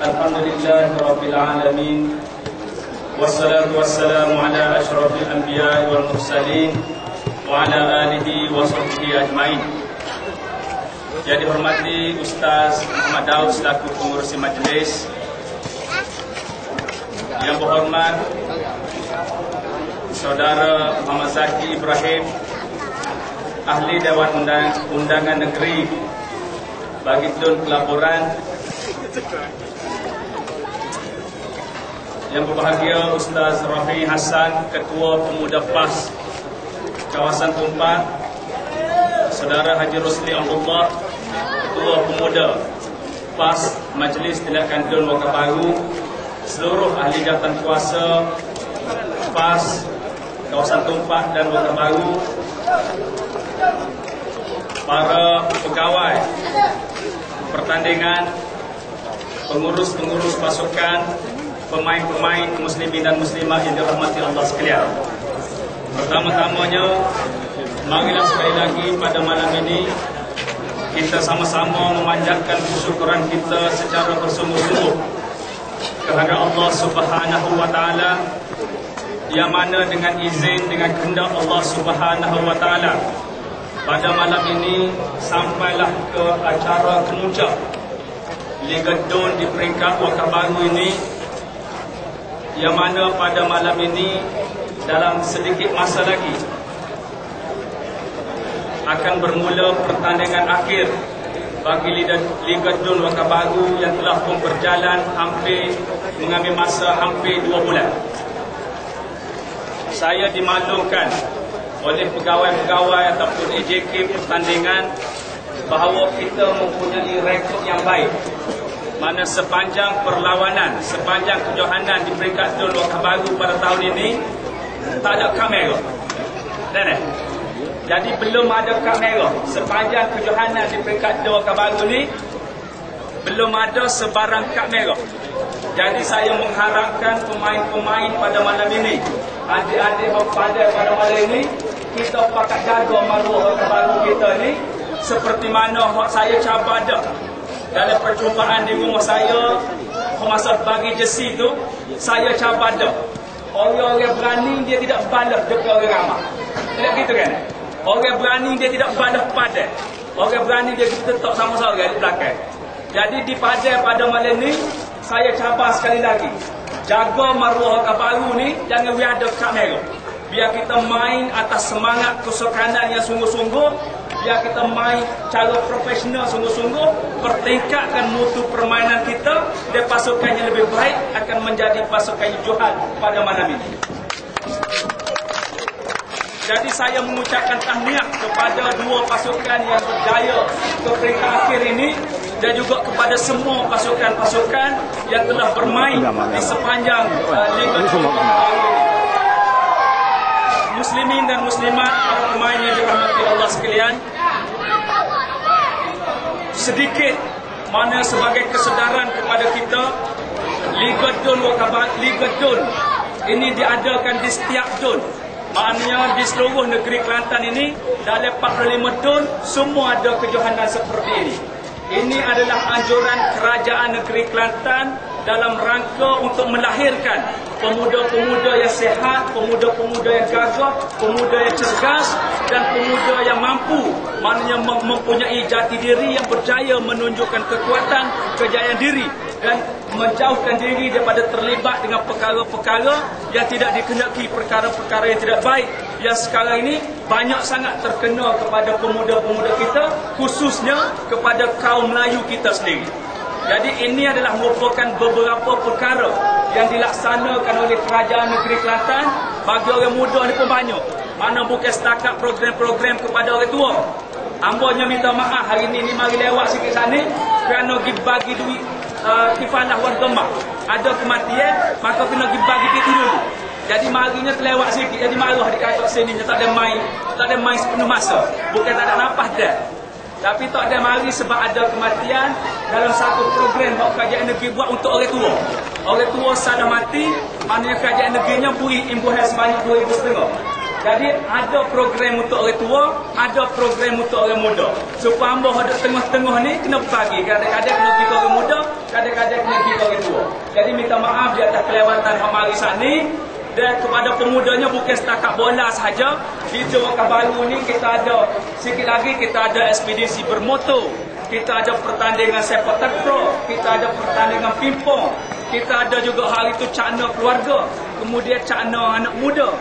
الحمد لله رب العالمين والصلاة والسلام على أشرف الأنبياء والمرسلين وعلى آله وصحبه أجمعين Yang dihormati Ustaz Muhammad Daud selaku pengurusi majlis Yang berhormat Saudara Muhammad Zaki Ibrahim Ahli Dewan Undang Undangan Negeri Bagi Tun Pelaburan yang berbahagia Ustaz Rafi Hassan Ketua Pemuda PAS Kawasan Tumpat Saudara Haji Rosli Abdullah Ketua Pemuda PAS Majlis Tindakan Dun Wakaf Baru seluruh ahli jawatan kuasa PAS Kawasan Tumpak dan Wakaf Baru para pegawai pertandingan pengurus-pengurus pasukan pemain-pemain muslimin dan muslimah yang dirahmati Allah sekalian. Pertama-tamanya marilah sekali lagi pada malam ini kita sama-sama memanjatkan kesyukuran kita secara bersungguh-sungguh kepada Allah Subhanahu wa taala yang mana dengan izin dengan kehendak Allah Subhanahu wa taala pada malam ini sampailah ke acara kemuncak. Liga Don di peringkat wakaf baru ini yang mana pada malam ini dalam sedikit masa lagi akan bermula pertandingan akhir bagi Liga, Dun Wakaf Baru yang telah pun berjalan hampir mengambil masa hampir dua bulan. Saya dimaklumkan oleh pegawai-pegawai ataupun AJK pertandingan bahawa kita mempunyai rekod yang baik mana sepanjang perlawanan, sepanjang kejohanan di peringkat Dun Wakaf Baru pada tahun ini tak ada kamera. Dan eh? Jadi belum ada kad merah sepanjang kejohanan di peringkat dua baru ni belum ada sebarang kad merah. Jadi saya mengharapkan pemain-pemain pada malam ini, adik-adik pada pada malam ini kita pakat jaga maruah baru kita ni seperti mana saya cabar dah dalam perjumpaan di rumah saya masa bagi jesi tu saya cabar dah orang-orang berani dia tidak balas dekat orang ramai tidak gitu kan Orang berani dia tidak balas padan. Orang berani dia tetap sama-sama di belakang. Jadi di padan pada malam ni, saya cabar sekali lagi. Jaga maruah baru ni, jangan ada kamera. Biar kita main atas semangat kesukanan yang sungguh-sungguh. Biar kita main cara profesional sungguh-sungguh. Pertingkatkan mutu permainan kita. Dan pasukan yang lebih baik akan menjadi pasukan Johan pada malam ini. Jadi saya mengucapkan tahniah kepada dua pasukan yang berjaya ke peringkat akhir ini dan juga kepada semua pasukan-pasukan yang telah bermain di sepanjang uh, Liga Muslimin dan Muslimat para pemain yang dirahmati Allah sekalian. Sedikit mana sebagai kesedaran kepada kita Liga Dun Liga Dun ini diadakan di setiap Dun. Maknanya di seluruh negeri Kelantan ini dalam 45 dun semua ada kejohanan seperti ini. Ini adalah anjuran kerajaan negeri Kelantan dalam rangka untuk melahirkan pemuda-pemuda yang sehat, pemuda-pemuda yang gagah, pemuda yang cergas dan pemuda yang mampu maknanya mempunyai jati diri yang berjaya menunjukkan kekuatan, kejayaan diri dan menjauhkan diri daripada terlibat dengan perkara-perkara yang tidak dikenaki perkara-perkara yang tidak baik yang sekarang ini banyak sangat terkena kepada pemuda-pemuda kita khususnya kepada kaum Melayu kita sendiri. Jadi ini adalah merupakan beberapa perkara yang dilaksanakan oleh kerajaan negeri Kelantan bagi orang muda ni pun banyak. Mana bukan setakat program-program kepada orang tua. Ambonya minta maaf hari ini ni mari lewat sikit sana kerana bagi duit uh, kifalah warga mak. Ada kematian, maka kena pergi bagi kita dulu. Jadi marinya terlewat sikit, jadi marah di katok sini, tak ada main, tak ada main sepenuh masa. Bukan tak ada nafas dah. Tapi tak ada mari sebab ada kematian dalam satu program yang kerajaan negeri buat untuk orang tua. Orang tua salah mati, maknanya kerajaan negerinya beri imbuhan sebanyak RM2,500. Jadi ada program untuk orang tua, ada program untuk orang muda. Supaya hamba ada tengah-tengah ni kena bagi. Kadang-kadang kena pergi orang muda, kadang-kadang kena pergi orang kelewatan Hamari saat ni dan kepada pemudanya bukan setakat bola sahaja di Jawakah Baru ni kita ada sikit lagi kita ada ekspedisi bermotor kita ada pertandingan sepak takraw kita ada pertandingan pingpong kita ada juga hari itu cakna keluarga kemudian cakna anak muda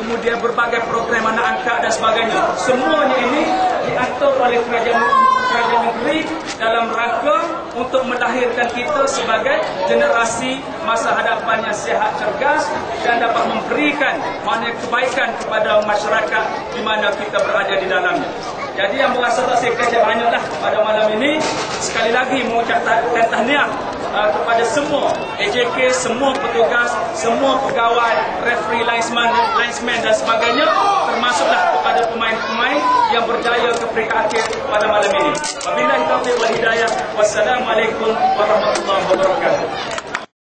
kemudian berbagai program anak angkat dan sebagainya. Semuanya ini diatur oleh kerajaan kerajaan negeri dalam rangka untuk melahirkan kita sebagai generasi masa hadapan yang sihat cergas dan dapat memberikan mana kebaikan kepada masyarakat di mana kita berada di dalamnya. Jadi yang berasa tak saya kerja banyaklah pada malam ini. Sekali lagi mengucapkan tahniah uh, kepada semua AJK, semua petugas, semua pegawai, referee, linesman, linesman dan sebagainya termasuklah kepada pemain-pemain yang berjaya ke peringkat akhir pada malam ini. Wabillahi taufiq wal hidayah. Wassalamualaikum warahmatullahi wabarakatuh.